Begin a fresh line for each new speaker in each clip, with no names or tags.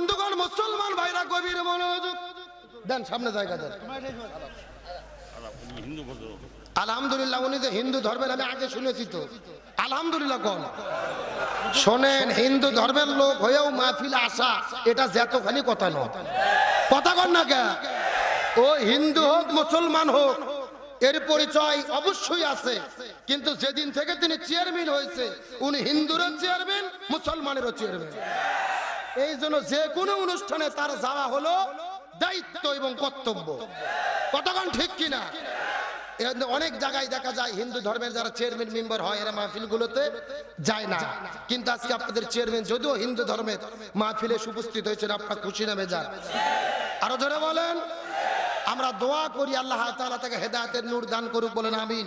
বন্ধুগণ, মুসলমান ভাইরা, গভীর মনোযোগ দেন, সামনে জায়গা দেন। আলহামদুলিল্লাহ, উনি যে হিন্দু ধর্মের, আমি আগে শুনেছি তো। আলহামদুলিল্লাহ কোন। শোনেন, হিন্দু ধর্মের লোক হয়েও মাহফিলে আসা, এটা যতখানি কথা নয়। কথা কন না কে ও হিন্দু হোক, মুসলমান হোক, এর পরিচয় অবশ্যই আছে। কিন্তু যেদিন থেকে তিনি চেয়ারম্যান হয়েছে, উনি হিন্দুরও চেয়ারম্যান মুসলমানেরও চেয়ারম্যান এই জন্য যে কোনো অনুষ্ঠানে তার যাওয়া হলো দায়িত্ব এবং কর্তব্য। কতক্ষণ ঠিক কিনা? অনেক জায়গায় দেখা যায় হিন্দু ধর্মের যারা চেয়ারম্যান, মেম্বার হয়, এরা মাহফিলগুলোতে যায় না। কিন্তু আজকে আপনাদের চেয়ারম্যান যদিও হিন্দু ধর্মের মাহফিলে উপস্থিত হয়েছেন, আপনার খুশি নামে যান আরও জোরে বলেন। আমরা দোয়া করি আল্লাহ তালা তাকে হেদায়তের নূর দান করুক, বলেন আমিন।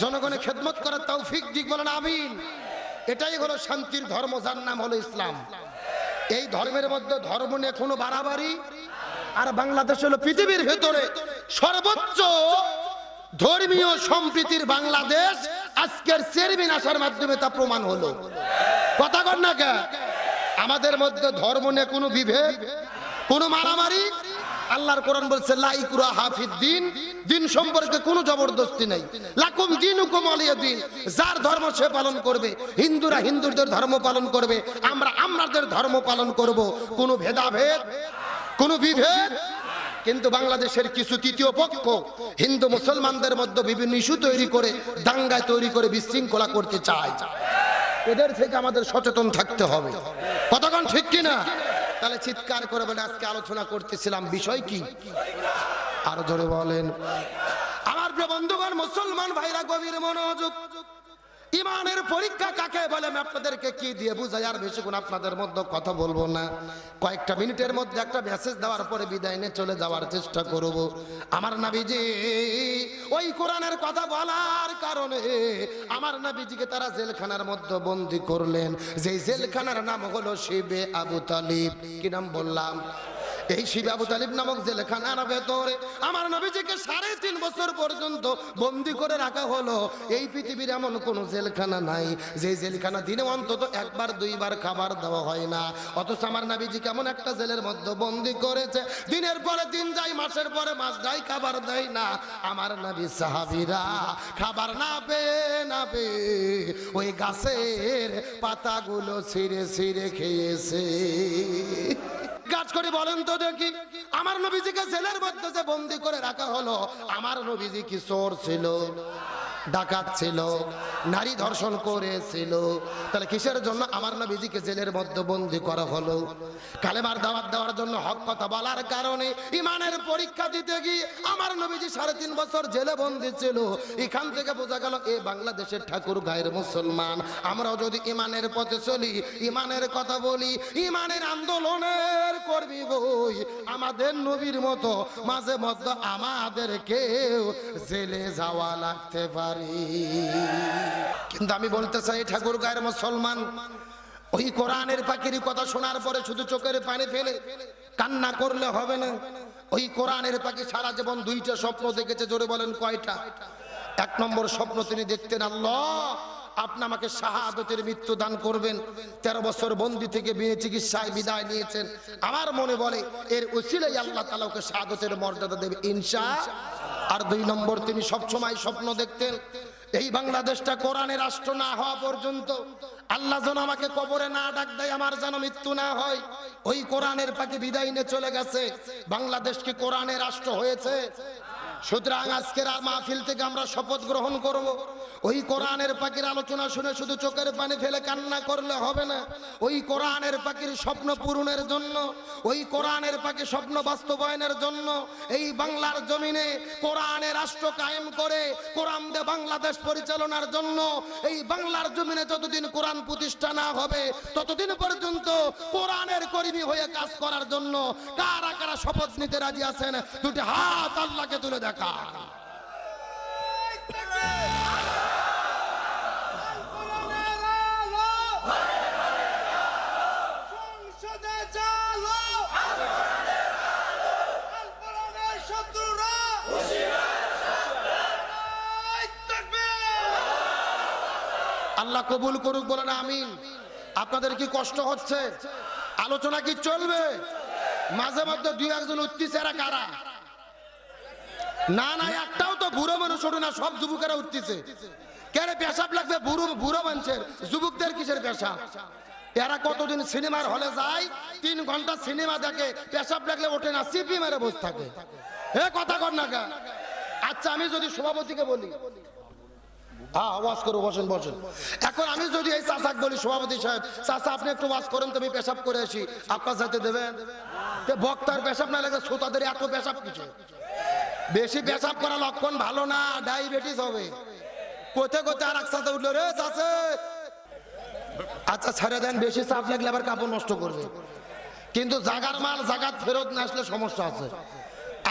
জনগণের খেদমত করার তৌফিক দিক, বলেন আমিন। এটাই হলো শান্তির ধর্ম, যার নাম হলো ইসলাম। এই ধর্মের মধ্যে ধর্ম নিয়ে কোনো বাড়াবাড়ি? আর বাংলাদেশ হলো পৃথিবীর ভেতরে সর্বোচ্চ ধর্মীয় সম্প্রীতির বাংলাদেশ। আজকের চেয়ারম্যান আসার মাধ্যমে তা প্রমাণ হলো। কথা কর না কে? আমাদের মধ্যে ধর্ম নিয়ে কোনো বিভেদ, কোনো মারামারি আল্লাহর কোরআন বলছে লাইকুরা হাফিদ দিন। সম্পর্কে কোনো জবরদস্তি নাই। লাকুম দিন হুকুম আলিয়া দিন। যার ধর্ম সে পালন করবে। হিন্দুরা হিন্দুদের ধর্ম পালন করবে। আমরা আমাদের ধর্ম পালন করব। কোনো ভেদাভেদ, কোনো বিভেদ? কিন্তু বাংলাদেশের কিছু তৃতীয় পক্ষ হিন্দু মুসলমানদের মধ্যে বিভিন্ন ইস্যু তৈরি করে, দাঙ্গায় তৈরি করে বিশৃঙ্খলা করতে চায়। এদের থেকে আমাদের সচেতন থাকতে হবে। কতক্ষণ ঠিক কিনা? তাহলে চিৎকার করে বলে, আজকে আলোচনা করতেছিলাম, বিষয় কি? আরও জোরে বলেন। আমার বন্ধুগণ, মুসলমান ভাইরা গভীর মনোযোগ ইমানের পরীক্ষা কাকে বলে? আমি আপনাদেরকে কি দিয়ে বুঝাই? আর বেশিক্ষণ আপনাদের মধ্যে কথা বলব না। কয়েকটা মিনিটের মধ্যে একটা মেসেজ দেওয়ার পরে বিদায় নিয়ে চলে যাওয়ার চেষ্টা করব। আমার নাবিজি, ওই কোরআনের কথা বলার কারণে আমার নাবিজিকে তারা জেলখানার মধ্যে বন্দি করলেন। যেই জেলখানার নাম হলো শিবে আবু তালিব। কি নাম বললাম? এই শিব আবু তালিব নামক জেলখানার ভেতরে আমার নবীজিকে সাড়ে তিন বছর পর্যন্ত বন্দি করে রাখা হলো। এই পৃথিবীর এমন কোনো জেলখানা নাই, যে জেলখানা দিনে অন্তত একবার, দুইবার খাবার দেওয়া হয় না। অথচ আমার নবীজি কেমন একটা জেলের মধ্যে বন্দি করেছে। দিনের পরে দিন যায়, মাসের পরে মাস যায়, খাবার দেয় না। আমার নবী সাহাবিরা খাবার না পেয়ে না পেয়ে ওই গাছের পাতাগুলো ছিঁড়ে ছিঁড়ে খেয়েছে। কাজ করি, বলেন তো দেখি। আমার নবীজিকে জেলের মধ্যে বন্দি করে রাখা হলো, আমার নবীজি কি চোর ছিল? ডাকাত ছিল, নারী ধর্ষণ করেছিল। তাহলে কিসের জন্য আমার নবীজিকে জেলের মধ্যে বন্দি করা হলো? কালেমার দাওয়াত দেওয়ার জন্য হক কথা বলার কারণে ইমানের পরীক্ষা দিতে গিয়ে আমার নবীজি সাড়ে তিন বছর জেলে বন্দি ছিল। এখান থেকে বোঝা গেল এ বাংলাদেশের ঠাকুর গায়ের মুসলমান। আমরাও যদি ইমানের পথে চলি, ইমানের কথা বলি, ইমানের আন্দোলনের কর্মী বই আমাদের নবীর মতো মাঝে মধ্যে আমাদেরকেও জেলে যাওয়া লাগতে পারি কিন্তু আমি বলতে চাই, ঠাকুর গায়ের মুসলমান, ওই কোরআনের পাখির কথা শোনার পরে শুধু চোখের পানি ফেলে কান্না করলে হবে না। ওই কোরআনের পাখি সারা জীবন দুইটা স্বপ্ন দেখেছে, জোরে বলেন কয়টা? এক নম্বর স্বপ্ন তিনি দেখতেন, আল্লাহ, আপনি আমাকে শাহাদতের মৃত্যু দান করবেন। তেরো বছর বন্দি থেকে বিয়ে চিকিৎসায় বিদায় নিয়েছেন। আমার মনে বলে, এর উসিলাই আল্লাহ তালা ওকে শাহাদতের মর্যাদা দেবে, ইনশা আর দুই নম্বর তিনি সবসময় স্বপ্ন দেখতেন, এই বাংলাদেশটা কোরআনে রাষ্ট্র না হওয়া পর্যন্ত, আল্লাহ যেন আমাকে কবরে না ডাক দেয়, আমার যেন মৃত্যু না হয়, ওই কোরআনের পাখি বিদায় নিয়ে চলে গেছে বাংলাদেশকে কোরআনে রাষ্ট্র হয়েছে? সুতরাং আজকের মাহফিল থেকে আমরা শপথ গ্রহণ করব। ওই কোরআনের পাখির আলোচনা শুনে শুধু চোখের পানি ফেলে কান্না করলে হবে না। ওই কোরআনের পাখির স্বপ্ন পূরণের জন্য, ওই কোরআনের পাখি স্বপ্ন বাস্তবায়নের জন্য, এই বাংলার জমিনে কোরআনের রাষ্ট্র কায়েম করে কোরআন দে বাংলাদেশ পরিচালনার জন্য, এই বাংলার জমিনে যতদিন কোরআন প্রতিষ্ঠা না হবে, ততদিন পর্যন্ত কোরআনের কর্মী হয়ে কাজ করার জন্য কারা কারা শপথ নিতে রাজি আছেন, দুটি হাত আল্লাহকে তুলে দেখা আল্লাহ কবুল করুক বলেন আমিন। আপনাদের কি কষ্ট হচ্ছে? আলোচনা কি চলবে? মাঝে মধ্যে দুই একজন উঠতিছে এরা কারা? না না, একটাও তো বুড়ো মানুষ ওঠে না, সব যুবকেরা উঠতেছে। কেন পেশাব লাগবে? বুড়ো বুড়ো মানুষের। যুবকদের কিসের পেশাব? এরা কতদিন সিনেমার হলে যায়, তিন ঘণ্টা সিনেমা দেখে, পেশাব লাগলে ওঠে না, সিপি মেরে বসে থাকে। হে কথা কর না। আচ্ছা আমি যদি সভাপতিকে বলি হ্যাঁ ওয়াজ করো, বসেন বসেন। এখন আমি যদি এই চাষাক বলি, সভাপতি সাহেব চাষা আপনি একটু ওয়াজ করেন তুমি পেশাব করে আসি। আপনার সাথে দেবেন? বক্তার পেশাব না লাগে শ্রোতাদের এত পেশাব কিছু বেশি পেশাব করা লক্ষণ ভালো না, ডায়াবেটিস হবে। কোথায় কোথায় আর এক সাথে উঠল রে চাষে আচ্ছা ছেড়ে দেন, বেশি চাপ লাগলে আবার কাপড় নষ্ট করবে। কিন্তু জাগার মাল, জাগাত ফেরত না আসলে সমস্যা আছে।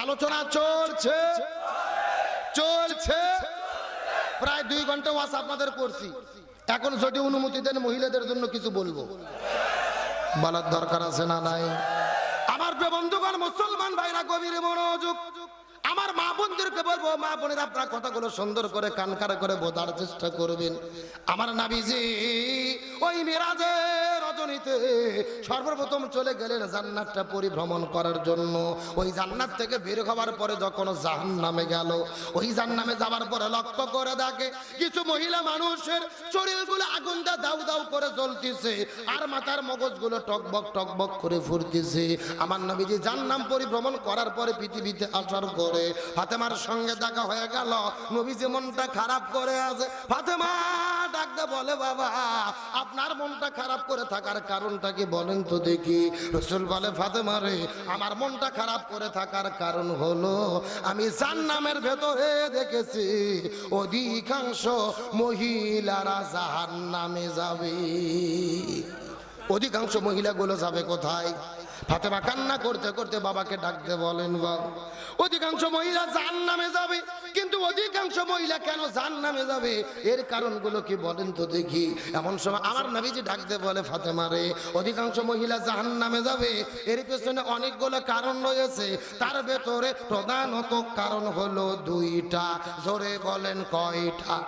আলোচনা চলছে। চলছে। প্রায় দুই ঘণ্টা ওয়াজ আপনাদের করছি। এখন যদি অনুমতি দেন, মহিলাদের জন্য কিছু বলব। বলার দরকার আছে না নাই? আমার বন্ধুগণ, মুসলমান ভাইরা, গভীর মনোযোগ আমার মা বোনদেরকে বলব মা বোনের, আপনার কথাগুলো সুন্দর করে, কানকার করে বোধার চেষ্টা করবেন। আমার নাবিজি, ওই মিরাজে রজনীতে সর্বপ্রথম চলে গেলেন জান্নাতটা পরিভ্রমণ করার জন্য। ওই জান্নাত থেকে বের হওয়ার পরে যখন জাহান নামে গেল, ওই জান্নামে যাওয়ার পরে লক্ষ্য করে দেখে কিছু মহিলা মানুষের শরীরগুলো আগুনটা দাউ দাউ করে জ্বলতেছে আর মাথার মগজগুলো টকবক টকবক করে ফুরতেছে। আমার নবীজি জান্নাম পরিভ্রমণ করার পরে পৃথিবীতে আসার পরে ফাতেমার সঙ্গে দেখা হয়ে গেল। নবীজি মনটা খারাপ করে আছে। ফাতেমা! ডাকতে বলে, বাবা, আপনার মনটা খারাপ করে থাকার কারণটা কি বলেন তো দেখি? রসুল বলে, ফাতেমা রে, আমার মনটা খারাপ করে থাকার কারণ হলো, আমি জান্নামের ভেতরে দেখেছি, অধিকাংশ মহিলারা জাহান নামে যাবে। অধিকাংশ মহিলাগুলো যাবে কোথায়? ফাতেমা কান্না করতে করতে বাবাকে ডাকতে বলেন, বাবা, অধিকাংশ মহিলা জান নামে যাবে। কিন্তু অধিকাংশ মহিলা কেন জান নামে যাবে? এর কারণগুলো কি বলেন তো দেখি। এমন সময় আমার নবীজি ডাকতে বলে, ফাতেমা রে, অধিকাংশ মহিলা জাহান নামে যাবে। এর পেছনে অনেকগুলো কারণ রয়েছে। তার ভেতরে প্রধানত কারণ হলো দুইটা। জোরে বলেন কয়টা?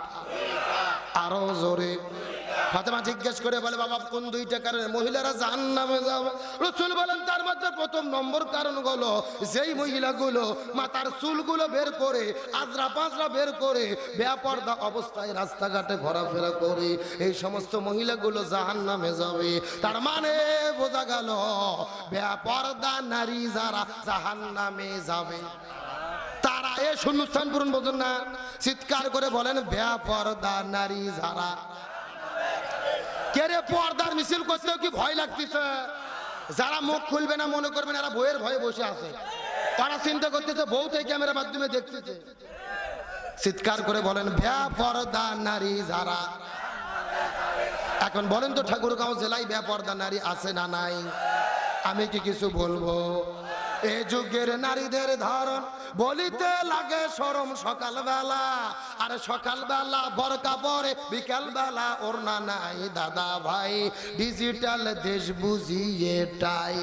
আরও জোরে। ফাতেমা জিজ্ঞেস করে বলে, বাবা, কোন দুইটা কারণে মহিলারা জাহান নামে যাবে? রসুল বলেন, তার মধ্যে প্রথম নম্বর কারণ হলো, যেই মহিলাগুলো মাথার চুলগুলো বের করে, আজরা পাঁচরা বের করে বেপর্দা অবস্থায় রাস্তাঘাটে ঘোরাফেরা করে, এই সমস্ত মহিলাগুলো জাহান নামে যাবে। তার মানে বোঝা গেল বেপর্দা নারী যারা জাহান নামে যাবে। তারা এ শূন্যস্থান পূরণ বোঝেন না। চিৎকার করে বলেন বেপর্দা নারী যারা কেরে পর্দার মিছিল করতেও কি ভয় লাগতেছে? যারা মুখ খুলবে না মনে করবেন এরা বইয়ের ভয়ে বসে আছে। তারা চিন্তা করতেছে, বউ তো ক্যামেরার মাধ্যমে দেখতেছে। চিৎকার করে বলেন পর্দা নারী যারা। এখন বলেন তো, ঠাকুরগাঁও জেলায় পর্দা নারী আছে না নাই? আমি কি কিছু বলব? এ যুগের নারীদের ধরন বলিতে লাগে সরম সকালবেলা। আর সকালবেলা বরকা পরে, বিকালবেলা ওর নাই দাদা ভাই। ডিজিটাল দেশ বুঝি এটাই